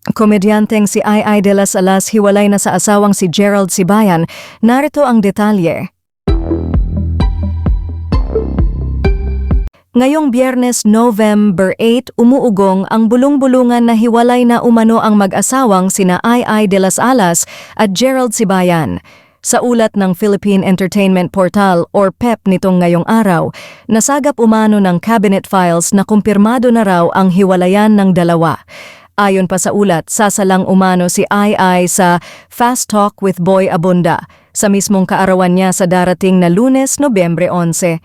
Komedyanteng si Ai Ai de las Alas hiwalay na sa asawang si Gerald Sibayan. Narito ang detalye. Ngayong biyernes November 8, umuugong ang bulong-bulungan na hiwalay na umano ang mag-asawang sina Ai Ai de las Alas at Gerald Sibayan. Sa ulat ng Philippine Entertainment Portal or PEP nitong ngayong araw, nasagap umano ng cabinet files na kumpirmado na raw ang hiwalayan ng dalawa. Ayon pa sa ulat, sasalang umano si Ai Ai sa Fast Talk with Boy Abunda sa mismong kaarawan niya sa darating na lunes, Nobyembre 11.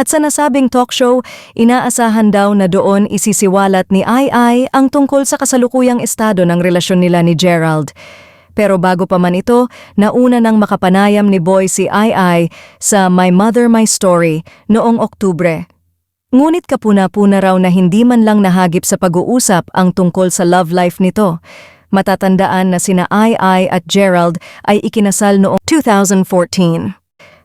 At sa nasabing talk show, inaasahan daw na doon isisiwalat ni Ai Ai ang tungkol sa kasalukuyang estado ng relasyon nila ni Gerald. Pero bago pa man ito, nauna nang makapanayam ni Boy si Ai Ai sa My Mother My Story noong Oktubre. Ngunit kapuna-puna raw na hindi man lang nahagip sa pag-uusap ang tungkol sa love life nito. Matatandaan na sina Ai at Gerald ay ikinasal noong 2014.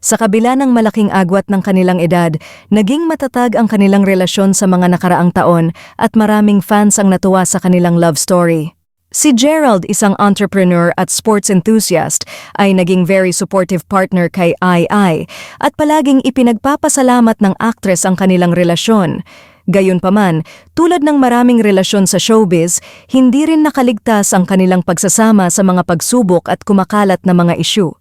Sa kabila ng malaking agwat ng kanilang edad, naging matatag ang kanilang relasyon sa mga nakaraang taon at maraming fans ang natuwa sa kanilang love story. Si Gerald, isang entrepreneur at sports enthusiast, ay naging very supportive partner kay Ai at palaging ipinagpapasalamat ng actress ang kanilang relasyon. Gayunpaman, tulad ng maraming relasyon sa showbiz, hindi rin nakaligtas ang kanilang pagsasama sa mga pagsubok at kumakalat na mga isyu.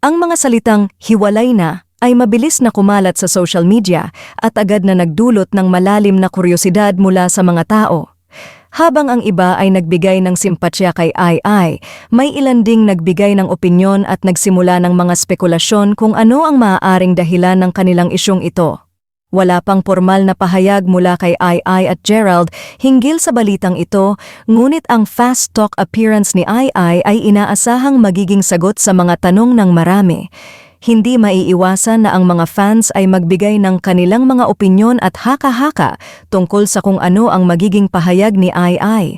Ang mga salitang hiwalay na ay mabilis na kumalat sa social media at agad na nagdulot ng malalim na kuryosidad mula sa mga tao. Habang ang iba ay nagbigay ng simpatsya kay Ai Ai, may ilan ding nagbigay ng opinyon at nagsimula ng mga spekulasyon kung ano ang maaaring dahilan ng kanilang isyong ito. Wala pang formal na pahayag mula kay Ai Ai at Gerald hinggil sa balitang ito, ngunit ang fast talk appearance ni Ai Ai ay inaasahang magiging sagot sa mga tanong ng marami. Hindi maiiwasan na ang mga fans ay magbigay ng kanilang mga opinyon at haka-haka tungkol sa kung ano ang magiging pahayag ni Ai.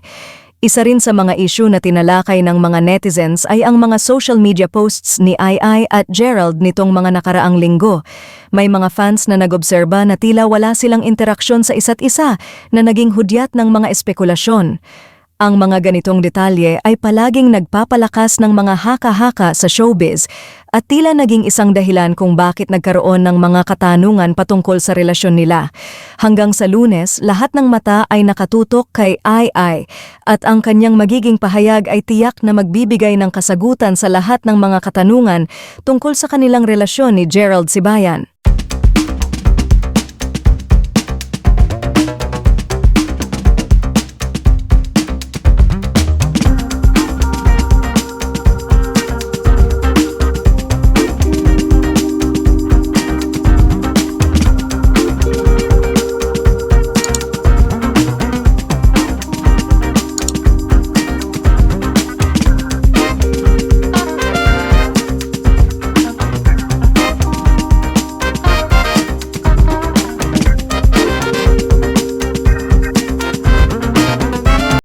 Isa rin sa mga issue na tinalakay ng mga netizens ay ang mga social media posts ni Ai at Gerald nitong mga nakaraang linggo. May mga fans na nagobserba na tila wala silang interaksyon sa isa't isa na naging hudyat ng mga espekulasyon. Ang mga ganitong detalye ay palaging nagpapalakas ng mga haka-haka sa showbiz at tila naging isang dahilan kung bakit nagkaroon ng mga katanungan patungkol sa relasyon nila. Hanggang sa lunes, lahat ng mata ay nakatutok kay Ai Ai at ang kanyang magiging pahayag ay tiyak na magbibigay ng kasagutan sa lahat ng mga katanungan tungkol sa kanilang relasyon ni Gerald Sibayan.